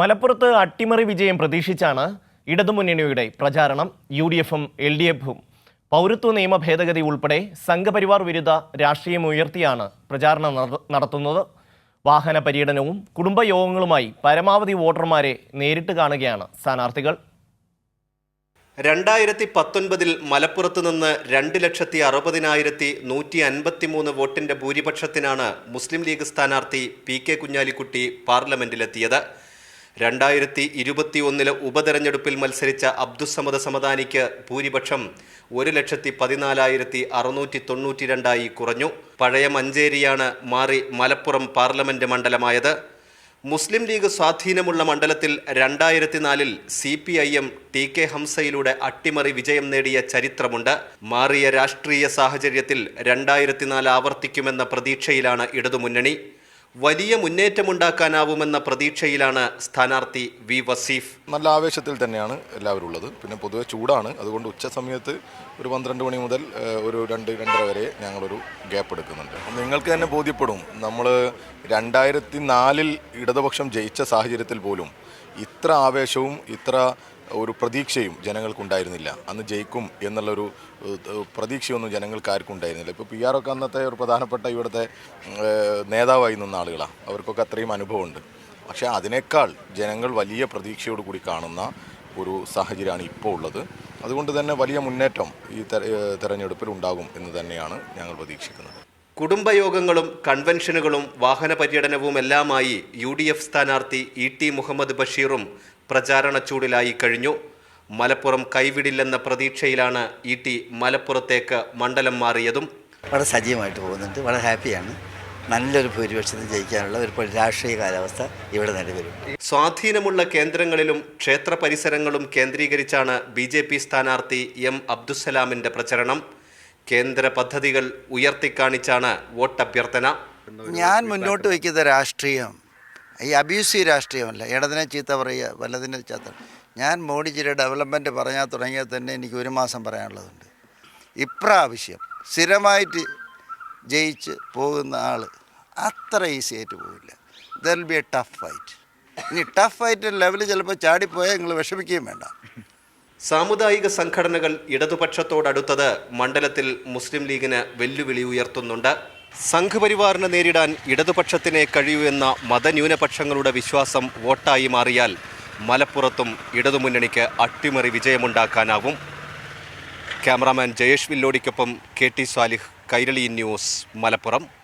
മലപ്പുറത്ത് അട്ടിമറി വിജയം പ്രതീക്ഷിച്ചാണ് ഇടതുമുന്നണിയുടെ പ്രചാരണം യു ഡി എഫും എൽ ഡി എഫും പൗരത്വ നിയമ ഭേദഗതി ഉൾപ്പെടെ സംഘപരിവാർ വിരുദ്ധ രാഷ്ട്രീയം ഉയർത്തിയാണ് പ്രചാരണം നടത്തുന്നത്. വാഹന പര്യടനവും കുടുംബയോഗങ്ങളുമായി പരമാവധി വോട്ടർമാരെ നേരിട്ട് കാണുകയാണ് സ്ഥാനാർത്ഥികൾ. രണ്ടായിരത്തി പത്തൊൻപതിൽ മലപ്പുറത്ത് നിന്ന് രണ്ട് ലക്ഷത്തി അറുപതിനായിരത്തി നൂറ്റി അൻപത്തി മൂന്ന് ഭൂരിപക്ഷത്തിനാണ് മുസ്ലിം ലീഗ് സ്ഥാനാർത്ഥി പി കെ കുഞ്ഞാലിക്കുട്ടി പാർലമെന്റിലെത്തിയത്. രണ്ടായിരത്തി ഇരുപത്തി ഒന്നിലെ ഉപതെരഞ്ഞെടുപ്പിൽ മത്സരിച്ച അബ്ദുസമദ് സമദാനിക്ക് ഭൂരിപക്ഷം ഒരു ലക്ഷത്തി പതിനാലായിരത്തി അറുന്നൂറ്റി തൊണ്ണൂറ്റി രണ്ടായി കുറഞ്ഞു. പഴയ മഞ്ചേരിയാണ് മാറി മലപ്പുറം പാർലമെന്റ് മണ്ഡലമായത്. മുസ്ലിം ലീഗ് സ്വാധീനമുള്ള മണ്ഡലത്തിൽ രണ്ടായിരത്തി നാലിൽ C P I M T K ഹംസയിലൂടെ അട്ടിമറി വിജയം നേടിയ ചരിത്രമുണ്ട്. മാറിയ രാഷ്ട്രീയ സാഹചര്യത്തിൽ രണ്ടായിരത്തി നാല് ആവർത്തിക്കുമെന്ന പ്രതീക്ഷയിലാണ് ഇടതുമുന്നണി. വലിയ മുന്നേറ്റമുണ്ടാക്കാനാവുമെന്ന പ്രതീക്ഷയിലാണ് സ്ഥാനാർത്ഥി വി വസീഫ്. നല്ല ആവേശത്തിൽ തന്നെയാണ് എല്ലാവരും ഉള്ളത്. പിന്നെ പൊതുവെ ചൂടാണ്. അതുകൊണ്ട് ഉച്ച സമയത്ത് ഒരു പന്ത്രണ്ട് മണി മുതൽ ഒരു രണ്ട് രണ്ടര വരെ ഞങ്ങളൊരു ഗ്യാപ്പ് എടുക്കുന്നുണ്ട്. നിങ്ങൾക്ക് തന്നെ ബോധ്യപ്പെടും. നമ്മൾ രണ്ടായിരത്തി നാലിൽ ഇടതുപക്ഷം ജയിച്ച സാഹചര്യത്തിൽ പോലും ഇത്ര ആവേശവും ഇത്ര ഒരു പ്രതീക്ഷയും ജനങ്ങൾക്കുണ്ടായിരുന്നില്ല. അന്ന് ജയിക്കും എന്നുള്ളൊരു പ്രതീക്ഷയൊന്നും ജനങ്ങൾക്ക് ആർക്കും ഉണ്ടായിരുന്നില്ല ഇപ്പോൾ പി ആർ ഒക്കെ അന്നത്തെ ഒരു പ്രധാനപ്പെട്ട ഇവിടുത്തെ നേതാവായി നിന്ന ആളുകളാണ് അവർക്കൊക്കെ അത്രയും അനുഭവമുണ്ട്. പക്ഷേ അതിനേക്കാൾ ജനങ്ങൾ വലിയ പ്രതീക്ഷയോട് കൂടി കാണുന്ന ഒരു സാഹചര്യമാണ് ഇപ്പോൾ ഉള്ളത്. അതുകൊണ്ട് തന്നെ വലിയ മുന്നേറ്റം ഈ തെര- തെരഞ്ഞെടുപ്പിൽ ഉണ്ടാകും എന്ന് തന്നെയാണ് ഞങ്ങൾ പ്രതീക്ഷിക്കുന്നത്. കുടുംബയോഗങ്ങളും കൺവെൻഷനുകളും വാഹന പര്യടനവും എല്ലാമായി യു ഡി എഫ് സ്ഥാനാർത്ഥി ഇ ടി മുഹമ്മദ് ബഷീറും പ്രചാരണ ചൂടിലായി കഴിഞ്ഞു. മലപ്പുറം കൈവിടില്ലെന്ന പ്രതീക്ഷയിലാണ് ഇ ടി മലപ്പുറത്തേക്ക് മണ്ഡലം മാറിയതും. വളരെ സജീവമായിട്ട് പോകുന്നുണ്ട്. വളരെ ഹാപ്പിയാണ്. നല്ലൊരു ഭൂരിപക്ഷത്തിൽ ജയിക്കാനുള്ള ഒരു രാഷ്ട്രീയ കാലാവസ്ഥ ഇവിടെ നിലവിലും സ്വാധീനമുള്ള കേന്ദ്രങ്ങളിലും ക്ഷേത്ര പരിസരങ്ങളും കേന്ദ്രീകരിച്ചാണ് ബി ജെ പി സ്ഥാനാർത്ഥി എം അബ്ദുസലാമിന്റെ പ്രചരണം. കേന്ദ്ര പദ്ധതികൾ ഉയർത്തിക്കാണിച്ചാണ് വോട്ടഭ്യർത്ഥന. ഞാൻ മുന്നോട്ട് വയ്ക്കുന്ന രാഷ്ട്രീയം ഈ അബ്യൂസീവ് രാഷ്ട്രീയമല്ല. ഇടതിനെ ചീത്ത പറയുക വല്ലതിനെ ചീത്ത ഞാൻ മോഡിജിയുടെ ഡെവലപ്മെന്റ് പറഞ്ഞാൽ തുടങ്ങിയാൽ തന്നെ എനിക്ക് ഒരു മാസം പറയാനുള്ളതുണ്ട്. ഇപ്രാവശ്യം സ്ഥിരമായിട്ട് ജയിച്ച് പോകുന്ന ആൾ അത്ര ഈസി ആയിട്ട് പോകില്ല there be a tough fight ഇനി ടഫ് ഫൈറ്റ് ലെവൽ ചിലപ്പോൾ ചാടിപ്പോയാൽ നിങ്ങൾ വിഷമിക്കുകയും വേണ്ട. സാമുദായിക സംഘടനകൾ ഇടതുപക്ഷത്തോടടുത്തത് മണ്ഡലത്തിൽ മുസ്ലിം ലീഗിന് വെല്ലുവിളി ഉയർത്തുന്നുണ്ട്. സംഘപരിവാറിനെ നേരിടാൻ ഇടതുപക്ഷത്തിനെ കഴിയൂ എന്ന മതന്യൂനപക്ഷങ്ങളുടെ വിശ്വാസം വോട്ടായി മാറിയാൽ മലപ്പുറത്തും ഇടതുമുന്നണിക്ക് അട്ടിമറി വിജയമുണ്ടാക്കാനാവും cameraman Jayesh വില്ലോടിക്കൊപ്പം K T Salih Kairali news Malappuram.